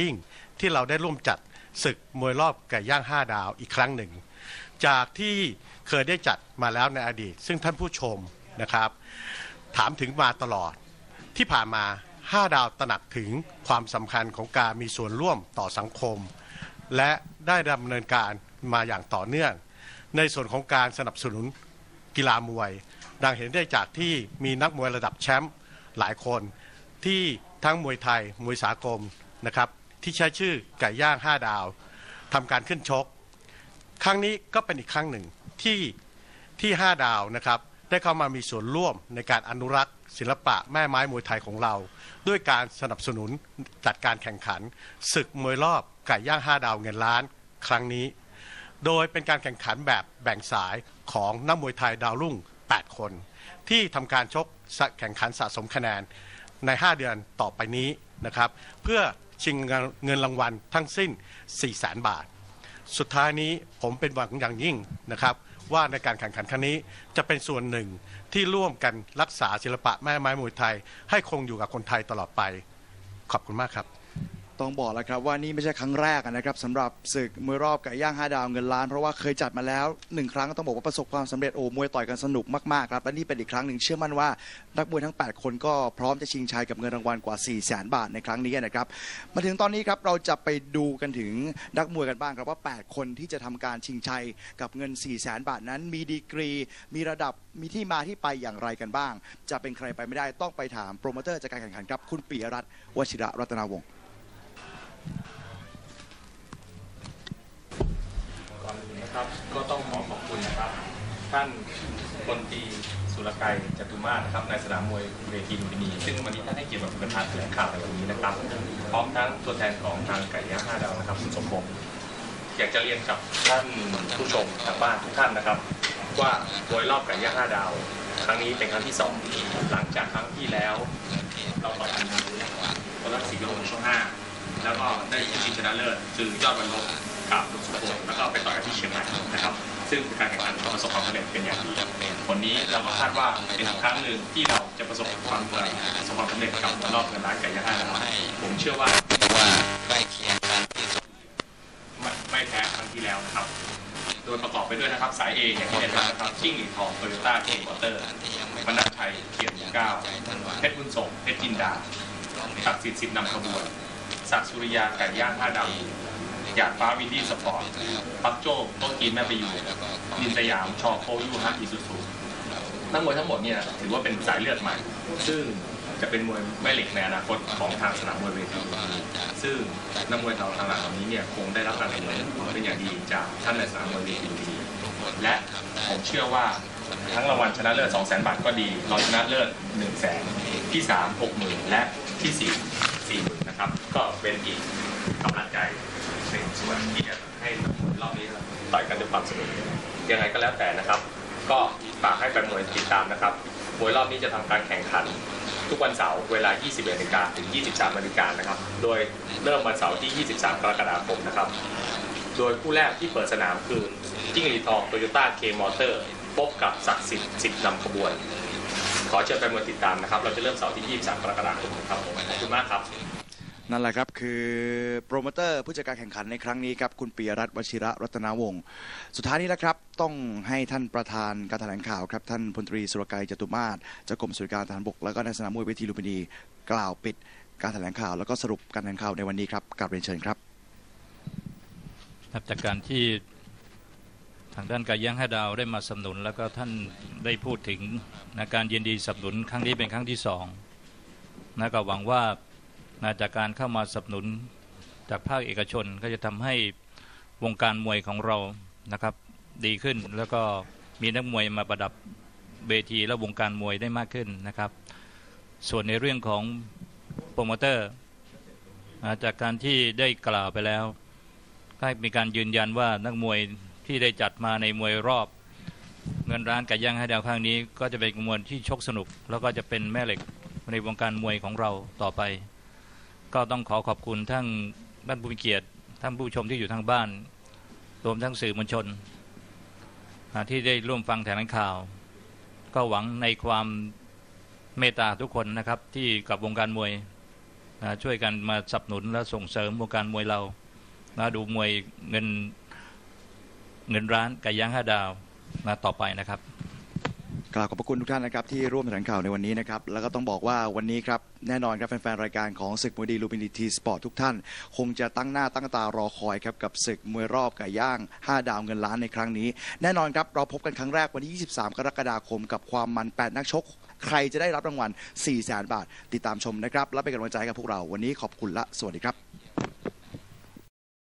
ยิ่งที่เราได้ร่วมจัดศึกมวยรอบไก่ย่าง 5 ดาวอีกครั้งหนึ่ง จากที่เคยได้จัดมาแล้วในอดีต ซึ่งท่านผู้ชมนะครับ ถามถึงมาตลอดที่ผ่านมา 5 ดาวตระหนักถึงความสำคัญของการมีส่วนร่วมต่อสังคม และได้ดำเนินการมาอย่างต่อเนื่อง ในส่วนของการสนับสนุนกีฬามวย ดังเห็นได้จากที่มีนักมวยระดับแชมป์หลายคนที่ทั้งมวยไทยมวยสากลนะครับ ที่ใช้ชื่อไก่ย่าง5ดาวทำการขึ้นชก ครั้งนี้ก็เป็นอีกครั้งหนึ่งที่ที่5ดาวนะครับ ได้เข้ามามีส่วนร่วมในการอนุรักษ์ ศิลปะแม่ไม้มวยไทยของเรา ด้วยการสนับสนุนจัดการแข่งขัน ศึกมวยรอบไก่ย่าง5ดาวเงินล้านครั้งนี้ โดยเป็นการแข่งขันแบบแบ่งสายของนักมวยไทยดาวรุ่ง 8 คน ที่ทำการชกแข่งขันสะสมคะแนนใน 5 เดือนต่อไปนี้นะครับ เพื่อ ชิงเงินรางวัลทั้งสิ้น 4 0 0แสนบาท สุดท้ายนี้ผมเป็นหวังอย่างยิ่งนะครับ ว่าในการแข่งขันครั้งนี้จะเป็นส่วนหนึ่งที่ร่วมกันรักษาศิลปะแม่ไม้มวยไทย ให้คงอยู่กับคนไทยตลอดไป ขอบคุณมากครับ ต้องบอกแล้วครับว่านี่ไม่ใช่ครั้งแรกนะครับสำหรับศึกมวยรอบไก่ย่าง5ดาวเงินล้าน เพราะว่าเคยจัดมาแล้วหนึ่งครั้งต้องบอกว่าประสบความสำเร็จโอ้มวยต่อยกันสนุกมากๆครับและนี่เป็นอีกครั้งหนึ่งเชื่อมั่นว่านักมวยทั้ง 8 คนก็พร้อมจะชิงชัยกับเงินรางวัลกว่า 4 0 0แสนบาทในครั้งนี้นะครับมาถึงตอนนี้ครับเราจะไปดูกันถึงนักมวยกันบ้างครับว่า 8 คนที่จะทำการชิงชัยกับเงิน 4 0 0แสนบาทนั้น มีดีกรี มีระดับมีที่มาที่ไปอย่างไรกันบ้าง จะเป็นใครไปไม่ได้ต้องไปถามโปรโมเตอร์จากการแข่งขันครับคุณปิยรัตน์วชิระรัตนาวงศ์ นะครับ ก็ต้องขอขอบคุณนะครับ ท่านพลตรีสุรกัยจตุมาศนะครับในสนามมวยเวทีลุมพินีซึ่งวันนี้ท่านให้เกียรติมาเป็นประธานแถลงข่าวในวันนี้นะครับ พร้อมทั้งตัวแทนของทางไก่ย่างห้าดาวนะครับคุณสมพงศ์อยากจะเรียนกับท่านผู้ชมทางบ้านทุกท่านนะครับ ว่าโดยรอบไก่ย่างห้าดาว ครั้งนี้เป็นครั้งที่สองหลังจากครั้งที่แล้ว เราต่อยกันตอนนั้นสี่โลช่วงห้า แล้วก็ได้ชิงชนะเลิศคือยอดวันลบกับลุงสุพงศ์แล้วก็ไปต่อยที่เชียงใหม่นะครับ ซึ่งเป็นการแข่งขันประสบความสำเร็จเป็นอย่างดีวันนี้เราก็คาดว่าเป็นครั้งหนึ่งที่เราจะประสบความเอ่อประสบความสำเร็จกับรอบเงินล้านไก่ย่างห้าดาวผมเชื่อว่าว่าใกล้เคียงกันที่สุดไม่แพ้ครั้งที่แล้วนะครับโดยประกอบไปด้วยนะครับสายเออย่างที่เห็นนะครับชิ่งหลีทองโตโยต้าเคมอเตอร์ที่ยังไม่มนัสชัยเขียนเก้าใจท่านว่าเพชรบุญสงเพชรจินดาศักดิ์สิทธิ์สิบนำขบวน ศักดิ์สุริยาไก่ย่างห้าดาวหยาดฟ้าวินดี้สปอร์ตปักโจ้โต๊ะกีนแม่ไปอยู่นินสยามชอโคยูฮะอีซูซูนักมวยทั้งหมดเนี่ยถือว่าเป็นสายเลือดใหม่ ซึ่งจะเป็นมวยแม่เหล็กในอนาคตของทางสนามมวยเวทีซึ่งนักมวยเราทางหลังเหล่านี้เนี่ยคงได้รับการสนับสนุนเป็นอย่างดีจากท่านในสนามมวยเวทีและผมเชื่อว่าทั้งรางวัลชนะเลิศ 2 0 0 0 0 0 บาทก็ดีรองชนะเลิศ 1 0 0 0 0แสนที่ 3 6 0,000 และที่ 4 นะครับ ก็เป็นอีกกำลังใจหนึ่งส่วนที่จะให้รอบนี้ต่อยกันด้วยความสนุกยังไงก็แล้วแต่นะครับ ก็ฝากให้แฟนมวยติดตามนะครับมวยรอบนี้จะทำการแข่งขันทุกวันเสาร์เวลา 21นาฬิกาถึง 23นาฬิกานะครับ โดยเริ่มวันเสาร์ที่ 23 กรกฎาคมนะครับ โดยคู่แรกที่เปิดสนามคือจิ้งหรีทองโตโยต้าเคมอเตอร์พบกับศักดิ์สิทธิ์สิทธิ์นำขบวน ขอเชิญแฟนมวยติดตามนะครับ เราจะเริ่มเสาร์ที่ 23 กรกฎาคมครับผมขอบคุณมากครับ นั่นแหละครับ คือโปรโมเตอร์ผู้จัดการแข่งขันในครั้งนี้ครับ คุณปิยรัตน์วชิระรัตนาวงศ์สุดท้ายนี้นะครับ ต้องให้ท่านประธานการแถลงข่าวครับ ท่านพลตรีสุรกัยจตุมาศเจ้ากรมสุริการทหารบก แล้วก็ในสนามมวยเวทีลุมพินีกล่าวปิดการแถลงข่าว แล้วก็สรุปการแถลงข่าวในวันนี้ครับกราบเรียนเชิญครับครับจากการที่ทางด้านการย่างห้าดาวได้มาสนับสนุน แล้วก็ท่านได้พูดถึงนะการยินดีสนับสนุนครั้งนี้เป็นครั้งที่สองนะก็หวังว่า นะจากการเข้ามาสนับสนุนจากภาคเอกชนก็จะทำให้วงการมวยของเรานะครับ ดีขึ้นแล้วก็มีนักมวยมาประดับเวทีและวงการมวยได้มากขึ้นนะครับ ส่วนในเรื่องของโปรโมเตอร์นะจากการที่ได้กล่าวไปแล้วก็มีการยืนยันว่านักมวยที่ได้จัดมาในมวยรอบ เงินร้านไก่ย่างให้ดาวครั้งนี้ ก็จะเป็นมวยที่ชกสนุก แล้วก็จะเป็นแม่เหล็กในวงการมวยของเราต่อไป ก็ต้องขอขอบคุณทั้งท่านผู้มีเกียรติท่านผู้ชมที่อยู่ทางบ้าน รวมทั้งสื่อมวลชน ที่ได้ร่วมฟังแถลงข่าว ก็หวังในความเมตตาทุกคนนะครับ ที่กับวงการมวยนะช่วยกันมาสนับสนุนและส่งเสริมวงการมวยเรานะดูมวยเงินเงินร้านไก่ย่างห้าดาวนะต่อไปนะครับ กล่าวขอบพระคุณทุกท่านนะครับที่ร่วมแถลงข่าวในวันนี้นะครับแล้วก็ต้องบอกว่าวันนี้ครับแน่นอนครับแฟนๆรายการของศึกมวยดีลูบินิทีสปอร์ตทุกท่าน คงจะตั้งหน้าตั้งตารอคอยครับกับศึกมวยรอบไก่ย่าง 5 ดาวเงินล้านในครั้งนี้ แน่นอนครับเราพบกันครั้งแรกวันที่ 23 กรกฎาคม กับความมัน 8 นักชก ใครจะได้รับรางวัล4 0 0 0 0 0 บาท ติดตามชมนะครับและเป็นกำลังใจกับพวกเราวันนี้ขอบคุณและสวัสดีครับ